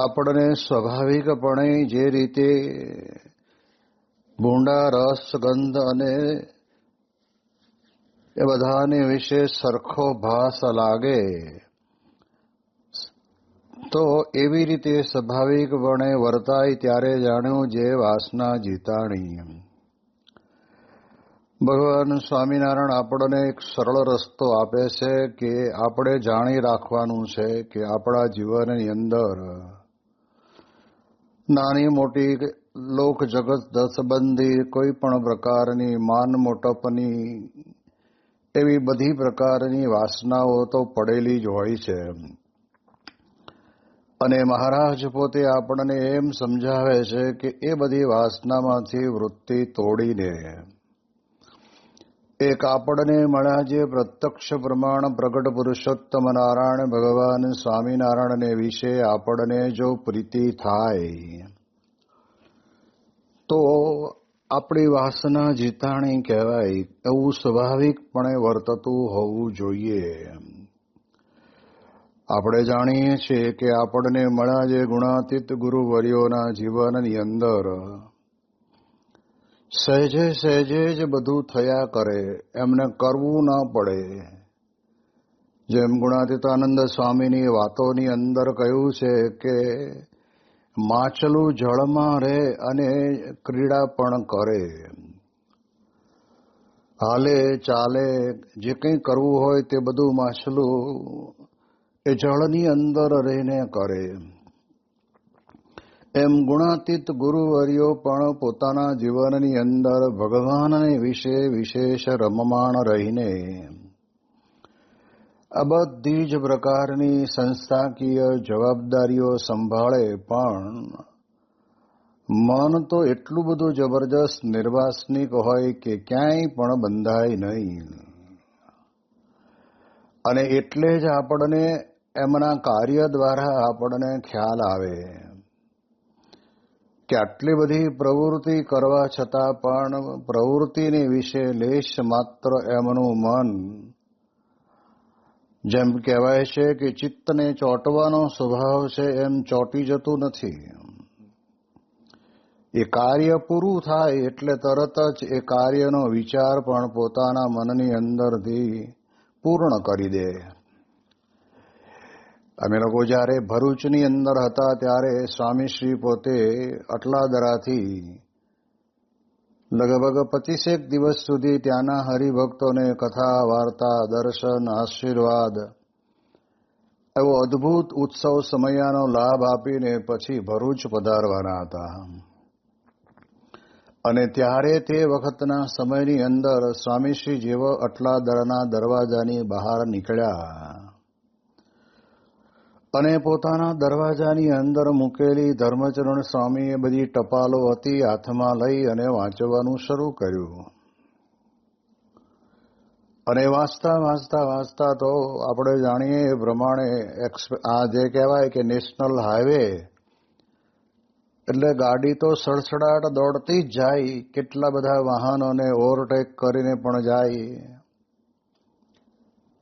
આપણને સ્વાભાવિકપણે જે રીતે ભૂંડા, રસ, ગંધ અને એ બધાને વિશે સરખો ભાસ લાગે, તો એવી રીતે સ્વાભાવિકપણે વર્તાય ત્યારે જાણ્યું જે વાસના જીતાણી ભગવાન સ્વામિનારાયણ આપણને એક સરળ રસ્તો આપે છે કે આપણે જાણી રાખવાનું છે કે આપણા જીવનની અંદર નાની મોટી લોક જગત દસબંધી કોઈ પણ પ્રકારની માન મોટપની એવી બધી પ્રકારની વાસનાઓ તો પડેલી જ હોય છે. અને મહારાજ પોતે આપણને એમ સમજાવે છે કે એ બધી વાસનામાંથી વૃત્તિ તોડીને એક આપણને મળ્યા જે પ્રત્યક્ષ પ્રમાણ પ્રગટ પુરુષોત્તમ નારાયણ ભગવાન સ્વામિનારાયણને વિશે આપણને જો પ્રીતિ થાય તો આપણી વાસના જીતાણી કહેવાય એવું સ્વાભાવિકપણે વર્તતું હોવું જોઈએ આપણે જાણીએ છીએ કે આપણને મળ્યા જે ગુણાતીત ગુરુવર્યોના જીવનની અંદર સહેજે સહેજે જ બધું થયા કરે, એમને કરવું ના પડે. જેમ ગુણાતીતાનંદ સ્વામીની વાતોની અંદર કહ્યું છે કે, માછલું જળમાં રહે અને ક્રીડા પણ કરે. હાલે ચાલે, જે કંઈ કરવું હોય તે બધું માછલું એ જળની અંદર રહીને કરે. એમ ગુણાતીત ગુરુવર્યો પણ પોતાના જીવનની અંદર ભગવાનને વિશે વિશેષ રમમાણ રહીને. આ બધી જ પ્રકારની સંસ્થાકીય જવાબદારીઓ સંભાળે પણ મન તો એટલું બધું જબરજસ્ત નિર્વાસનિક હોય કે ક્યાંય પણ બંધાય નહીં. અને એટલે જ આપણને એમના કાર્ય દ્વારા આપણને ખ્યાલ આવે. કે આટલી બધી પ્રવૃત્તિ કરવા છતાં પણ પ્રવૃત્તિની વિશે લેશ માત્ર એમનું મન. જેમ કહેવાય છે કે ચિત્તને ચોંટવાનો સ્વભાવ છે એમ ચોંટી જતું નથી. એ કાર્ય પૂરું થાય એટલે તરત જ એ કાર્યનો વિચાર પણ પોતાના મનની અંદરથી પૂર્ણ કરી દે. અમે લોકો જ્યારે ભરૂચની અંદર હતા ત્યારે સ્વામીશ્રી પોતે અટલાદરાથી લગભગ પચીસેક દિવસ સુધી ત્યાંના હરિભક્તોને કથા, વાર્તા, દર્શન, આશીર્વાદ એવો અદ્ભુત ઉત્સવ સમયાનો લાભ આપીને પછી ભરૂચ પધારવાના હતા. અને ત્યારે તે વખતના સમયની અંદર સ્વામીશ્રી જેવો અટલાદરાના દરવાજાની બહાર નીકળ્યા. અને પોતાના દરવાજાની અંદર મૂકેલી ધર્મચરણ સ્વામીએ બધી ટપાલો હતી, હાથમાં લઈ અને વાંચવાનું શરૂ કર્યું. અને વાંચતા વાંચતા વાંચતા તો આપણે જાણીએ એ પ્રમાણે આ જે કહેવાય કે નેશનલ હાઈવે, એટલે ગાડી તો સડસડાટ દોડતી જ જાય, કેટલા બધા વાહનોને ઓવરટેક કરીને પણ જાય.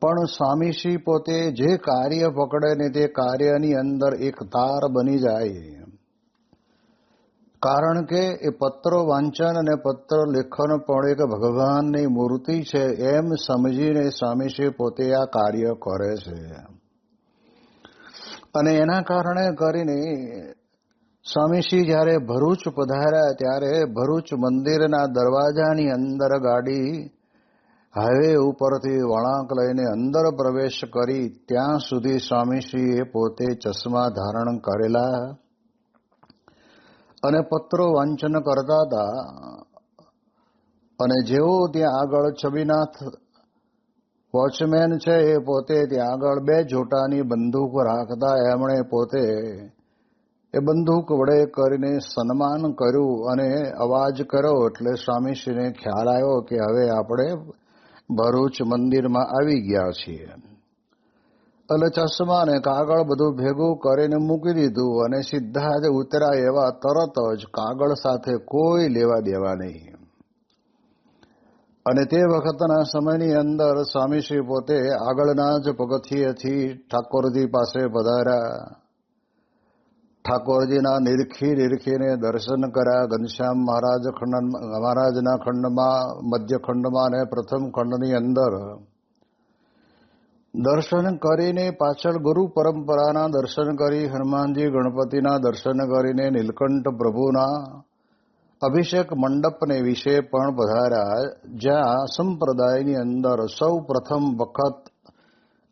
પણ સ્વામીશ્રી પોતે જે કાર્ય પકડે ને તે કાર્યની અંદર એક તાર બની જાય. કારણ કે એ પત્રો વાંચન અને પત્ર લેખન પણ એક ભગવાનની મૂર્તિ છે, એમ સમજીને સ્વામીશ્રી પોતે આ કાર્ય કરે છે. અને એના કારણે કરીને સ્વામીશ્રી જ્યારે ભરૂચ પધાર્યા, ત્યારે ભરૂચ મંદિરના દરવાજાની અંદર ગાડી હાઈવે ઉપરથી વળાંક લઈને અંદર પ્રવેશ કરી ત્યાં સુધી સ્વામીશ્રીએ પોતે ચશ્મા ધારણ કરેલા અને પત્રો વાંચન કરતા હતા. અને જેવો ત્યાં આગળ છબીનાથ વોચમેન છે એ પોતે ત્યાં આગળ બે જોટાની બંદૂક રાખતા એમણે પોતે એ બંદૂક વડે કરીને સન્માન કર્યું અને અવાજ કર્યો એટલે સ્વામીશ્રીને ખ્યાલ આવ્યો કે હવે આપણે ભરૂચ મંદિરમાં આવી ગયા છીએ. એટલે ચશ્માને કાગળ બધું ભેગું કરીને મૂકી દીધું અને સીધા જ ઉતરા એવા તરત જ કાગળ સાથે કોઈ લેવા દેવા નહીં. અને તે વખતના સમયની અંદર સ્વામીશ્રી પોતે આગળના જ પગથિયેથી ઠાકોરજી પાસે પધાર્યા. ઠાકોરજીના નિરખી નિરખીને દર્શન કર્યા ઘનશ્યામ મહારાજ ખંડ મહારાજના ખંડમાં મધ્ય ખંડમાં અને પ્રથમ ખંડની અંદર દર્શન કરીને પાછળ ગુરુ પરંપરાના દર્શન કરી હનુમાનજી ગણપતિના દર્શન કરીને નીલકંઠ પ્રભુના અભિષેક મંડપને વિશે પણ વધાર્યા જ્યાં સંપ્રદાયની અંદર સૌ પ્રથમ વખત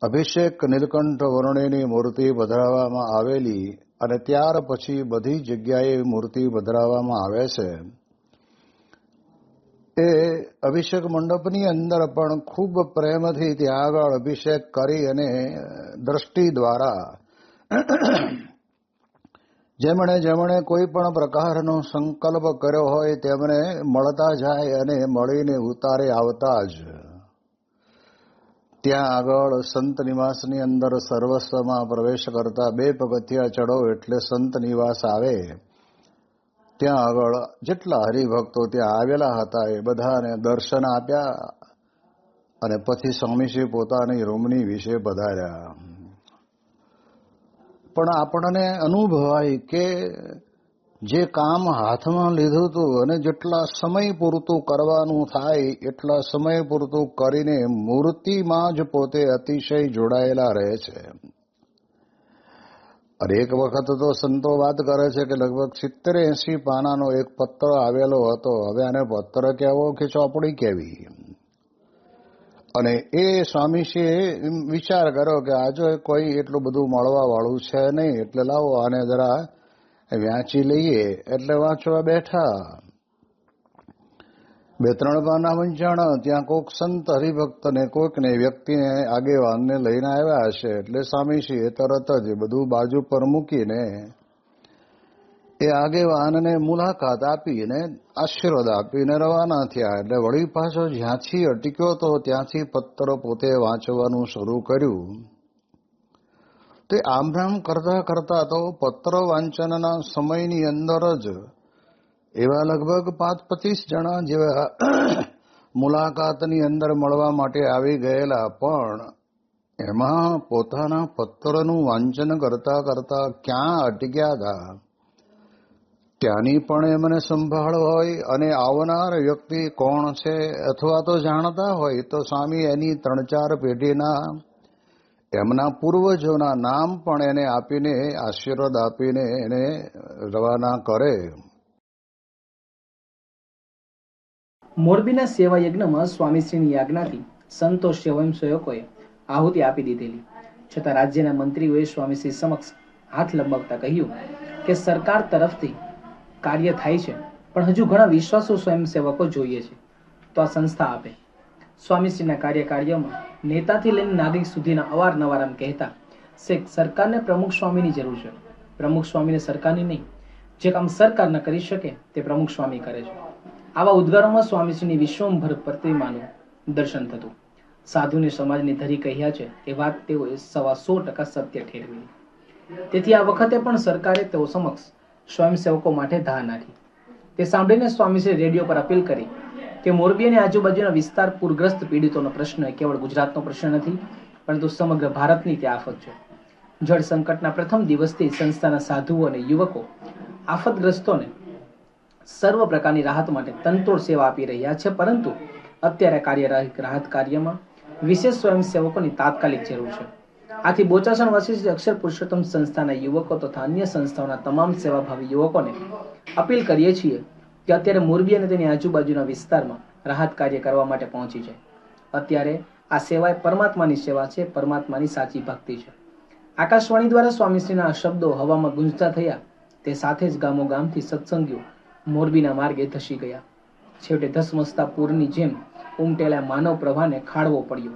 અભિષેક નીલકંઠ વર્ણિની મૂર્તિ પધરાવવામાં આવેલી અને ત્યાર પછી બધી જગ્યાએ મૂર્તિ પધરાવવામાં આવે છે. એ અભિષેક મંડપની અંદર પણ ખૂબ પ્રેમથી ત્યાં આગળ અભિષેક કરી અને દ્રષ્ટિ દ્વારા જેમણે જેમણે કોઈ પણ પ્રકારનો સંકલ્પ કર્યો હોય તેમણે મળતા જાય અને મળીને ઉતારે આવતા જ. ત્યાં આગળ સંત નિવાસની અંદર સર્વસ્વમાં પ્રવેશ કરતા બે પગથિયા ચડો એટલે સંત નિવાસ આવે. ત્યાં આગળ જેટલા હરિભક્તો ત્યાં આવેલા હતા એ બધાને દર્શન આપ્યા અને પછી સ્વામીશ્રી પોતાની રૂમની વિશે પધાર્યા પણ આપણને અનુભવાય કે જે કામ હાથમાં લીધું હતું અને જેટલા સમય પૂરતું કરવાનું થાય, એટલા સમય પૂરતું કરીને મૂર્તિમાં જ પોતે અતિશય જોડાયેલા રહે છે. અને એક વખત તો સંતો વાત કરે છે કે લગભગ સિત્તેર એસી પાનાનો એક પત્ર આવેલો હતો. હવે આને પત્ર કહેવો કે ચોપડી કેવી અને એ સ્વામીશ્રીએ વિચાર કર્યો કે આજે કોઈ એટલું બધું મળવા વાળું છે નહીં, એટલે લાવો આને જરા વ્યાંચી લઈએ એટલે વાંચવા બેઠા. બે ત્રણ પાના વંચાણ, ત્યાં કોઈક સંત હરિભક્તને, કોઈકને, વ્યક્તિને, આગેવાનને લઈને આવ્યા હશે. એટલે સ્વામીશ્રીએ તરત જ બધું બાજુ પર મૂકીને એ આગેવાનને મુલાકાત આપીને, આશીર્વાદ આપીને રવાના થયા. એટલે વળી પાછો જ્યાંથી અટક્યો તો ત્યાંથી પત્ર પોતે વાંચવાનું શરૂ કર્યું. તે આમ નામ કરતા કરતા તો પત્ર વાંચનના સમયની અંદર જ એવા લગભગ પાંચ પચીસ જણા જેવા મુલાકાતની અંદર મળવા માટે આવી ગયેલા. પણ એમાં પોતાના પત્રનું વાંચન કરતા કરતા ક્યાં અટક્યા હતા ત્યાંની પણ એમને સંભાળ હોય અને આવનાર વ્યક્તિ કોણ છે અથવા તો જાણતા હોય તો સ્વામી એની ત્રણ ચાર પેઢીના એમના પૂર્વજોના નામ પણ એને આપીને, આશીર્વાદ આપીને એને રવાના કરે. મોરબીના સેવા યજ્ઞમાં સ્વામીશ્રીની આજ્ઞાથી સંતોષ સ્વયંસેવકોએ આહુતિ આપી દીધેલી. છતાં રાજ્યના મંત્રીઓએ સ્વામીશ્રી સમક્ષ હાથ લંબાવતા કહ્યું કે સરકાર તરફથી કાર્ય થાય છે, પણ હજુ ઘણા વિશ્વાસુ સ્વયંસેવકો જોઈએ છે. તો આ સંસ્થા આપે. સ્વામીશ્રીના કાર્યકાર્યમાં નેતાથી લઈને નાગરિક સુધીના અવારનવાર એમ કહેતા, શેખ, સરકારને પ્રમુખ સ્વામીની જરૂર છે. પ્રમુખ સ્વામીને સરકારની નહીં. જે કામ સરકાર ન કરી શકે, તે પ્રમુખ સ્વામી કરે છે. આવા ઉદ્ગારોમાં સ્વામીશ્રીની વિશ્વભર પ્રતિમાનું દર્શન થતું. સાધુને સમાજની ધરી કહ્યા છે, એ વાત તેઓએ સવા સો ટકા સત્ય ઠેરવી. તેથી આ વખતે પણ સરકારે તેઓ સમક્ષ સ્વયંસેવકો માટે ધા નાખી. તે સાંભળીને સ્વામીશ્રી રેડિયો પર અપીલ કરી કે મોરબી અને આજુબાજુના વિસ્તાર પૂરગ્રસ્ત પીડિતોનો પ્રશ્ન કેવળ ગુજરાતનો પ્રશ્ન નથી, પરંતુ સમગ્ર ભારતની તે આફત છે. જળ સંકટના પ્રથમ દિવસથી સંસ્થાના સાધુઓ અને યુવકો આફતગ્રસ્તોને સર્વ પ્રકારની રાહત માટે તંતોડ સેવા આપી રહ્યા છે, પરંતુ અત્યારે કાર્ય રાહત કાર્યમાં વિશેષ સ્વયંસેવકોની તાત્કાલિક જરૂર છે. આથી બોચાસણ વશિષ્ઠ અક્ષર પુરુષોત્તમ સંસ્થાના યુવકો તથા અન્ય સંસ્થાઓના તમામ સેવાભાવી યુવકોને અપીલ કરીએ છીએ કે અત્યારે મોરબી અને તેની આજુબાજુના વિસ્તારમાં રાહત કાર્ય કરવા માટે પહોંચી છે. અત્યારે આ સેવા પરમાત્માની સેવા છે, પરમાત્માની સાચી ભક્તિ છે. આકાશવાણી દ્વારા સ્વામીશ્રીના શબ્દો હવામાં ગુંજતા થયા, તે સાથે જ ગામો સત્સંગીઓ મોરબીના માર્ગે ધસી ગયા. છેવટે ધસમસતા પૂરની જેમ ઉમટેલા માનવ પ્રવાહને ખાડવો પડ્યો.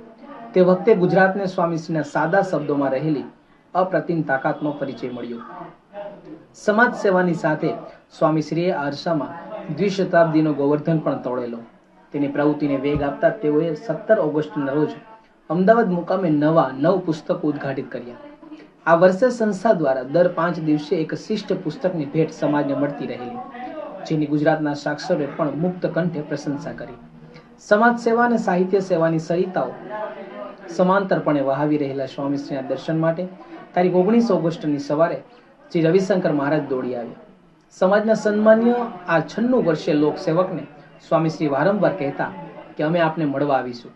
તે વખતે ગુજરાતને સ્વામીશ્રીના સાદા શબ્દોમાં રહેલી અપ્રતિમ તાકાતનો પરિચય મળ્યો. સમાજ સેવાની સાથે સ્વામીશ્રીએ આ અરસામાં દ્વિશતાબ્દીનો ગોવર્ધન પણ તોડેલો. તેની પ્રવૃત્તિને વેગ આપતા તેઓએ સત્તર ઓગસ્ટના રોજ અમદાવાદ મુકામે નવા નવ પુસ્તકો ઉદ્ઘાટિત કર્યા. આ વર્ષે સંસ્થા દ્વારા દર પાંચ દિવસે એક શિષ્ટ પુસ્તકની ભેટ સમાજને મળતી રહેલી, જેની ગુજરાતના સાક્ષરોએ પણ મુક્ત કંઠે પ્રશંસા કરી. સમાજ સેવા અને સાહિત્ય સેવાની સરિતાઓ સમાંતરપણે વહાવી રહેલા સ્વામીશ્રીના દર્શન માટે તારીખ ઓગણીસ ઓગસ્ટની સવારે શ્રી રવિશંકર મહારાજ દોડી આવ્યા. સમાજના સન્માન્ય આ છન્નું વર્ષે લોકસેવકને સ્વામીશ્રી વારંવાર કહેતા કે અમે આપને મળવા આવીશું.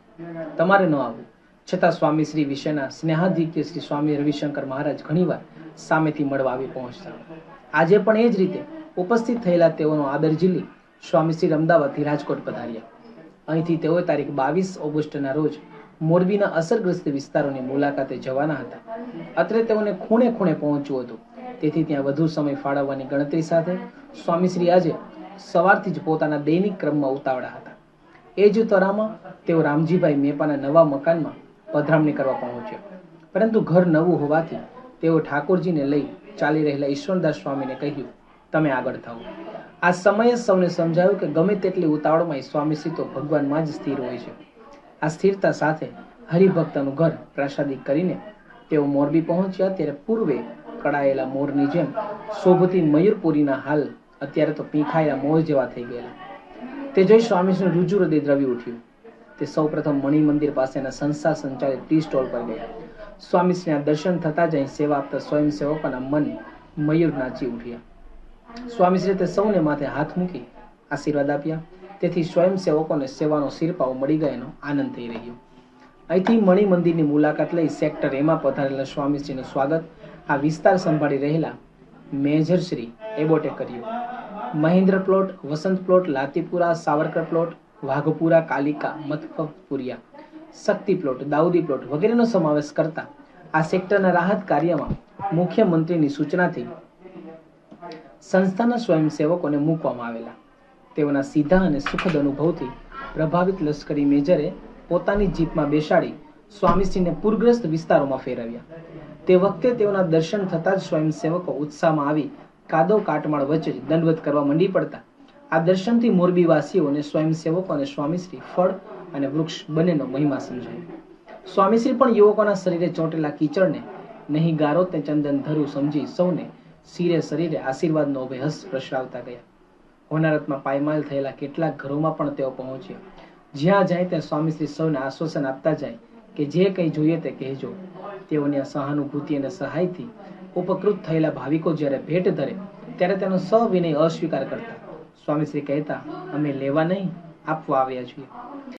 તમારે ન આવવું. છતાં સ્વામીશ્રી વિશેના સ્નેહાધિક્ય શ્રી સ્વામી રવિશંકર મહારાજ ઘણીવાર સામેથી મળવા આવી પહોંચતા. આજે પણ એ જ રીતે ઉપસ્થિત થયેલા તેઓનો આદર ઝીલી સ્વામીશ્રી અમદાવાદથી રાજકોટ પધાર્યા. અહીંથી તેઓ તારીખ બાવીસ ઓગસ્ટના રોજ મોરબીના અસરગ્રસ્ત વિસ્તારોની મુલાકાતે જવાના હતા. અત્રે તેઓને ખૂણે ખૂણે પહોંચવું હતું. તેથી ત્યાં વધુ સમય ફાળવવાની ગણતરી સાથે સ્વામીશ્રી આજે સવારથી જ પોતાના દૈનિક ક્રમમાં ઉતાવળા હતા. એ જ તરામાં તેઓ રામજીભાઈ મેપાના નવા મકાનમાં પધરામણી કરવા પહોંચ્યા. પરંતુ ઘર નવું હોવાથી તેઓ ઠાકોરજીને લઈ ચાલી રહેલા ઈશ્વરદાસ સ્વામીને કહ્યું, તમે આગળ થાઓ. આ સમયે સૌને સમજાયું કે ગમે તેટલી ઉતાવળમાં સ્વામીશ્રી તો ભગવાનમાં જ સ્થિર હોય છે. આ સ્થિરતા સાથે હરિભક્તનું ઘર પ્રસાદી કરીને તેઓ મોરબી પહોંચ્યા. ત્યારે પૂર્વે કડાયેલા મોરની જેમ શોભતી મયુરપુરીના હાલ અત્યારે તો પીંખાયેલા મોર જેવા થઈ ગયેલા. તે જોઈ સ્વામીજીનું રુજુ હૃદય દ્રવી ઉઠ્યું. તે સૌપ્રથમ મણિ મંદિર પાસેના સંસ્થા સંચાલિત ટી સ્ટોલ પર ગયા. સ્વામીશ્રીના દર્શન થતા જ અહીં સેવા આપતા સ્વયંસેવકોના મન મયુર નાચી ઉઠ્યા. સ્વામીશ્રી તે સૌને માથે હાથ મૂકી આશીર્વાદ આપ્યા. તેથી સ્વયંસેવકોને સેવાનો શિરપાઓ મળી ગયાનો આનંદ થઈ રહ્યો. અહીંથી મણિ મંદિરની મુલાકાત લઈ સેક્ટર એમાં પધારેલા સ્વામીશ્રીનું સ્વાગત આ વિસ્તાર સંભાળી રહેલા મેજર શ્રી એબોટે કર્યું. Mahendra plot, Vasant plot, Latipura, Savarkar plot, Waghpura, Kalika, Mathakpuriya, Shakti plot, Daudi plot વગેરેનો સમાવેશ કરતા આ સેક્ટરના રાહત કાર્યમાં મુખ્યમંત્રીની સૂચનાથી સંસ્થાના સ્વયંસેવકોને મૂકવામાં આવેલા. તેઓના સીધા અને સુખદ અનુભવથી પ્રભાવિત લશ્કરી મેજરે પોતાની જીપમાં બેસાડી સ્વામીશ્રીને પૂરગ્રસ્ત વિસ્તારોમાં ફેરવ્યા. તે વખતે તેઓના દર્શન થતા જ સ્વયંસેવકો ઉત્સાહમાં આવી કાદવ કાટમાળ વચ્ચે જ દંડવત કરવા મંડી પડતા. આ દર્શનથી મોરબીવાસીઓને સ્વયંસેવકો અને સ્વામીશ્રી ફળ અને વૃક્ષ બંનેનો મહિમા સમજાયો. સ્વામીશ્રી પણ યુવકોના શરીરે ચોંટેલા કીચડને નહીં ગારો તે ચંદન ધરું સમજી સૌને શિરે શરીરે આશીર્વાદનો અભયહસ પ્રસરાવતા ગયા. હોનારતમાં પાયમાલ થયેલા કેટલાક ઘરોમાં પણ તેઓ પહોંચ્યા. જ્યાં જાય ત્યાં સ્વામીશ્રી સૌને આશ્વાસન આપતા જાય કે જે કંઈ જોઈએ તે કહેજો. તેઓની આ સહાનુભૂતિ અને સહાયથી ઉપકૃત થયેલા ભાવિકો જ્યારે ભેટ ધરે, ત્યારે તેનો સવિનય અસ્વીકાર કરતા. સ્વામીશ્રી કહેતા, અમે લેવા નહીં, આપવા આવ્યા છીએ.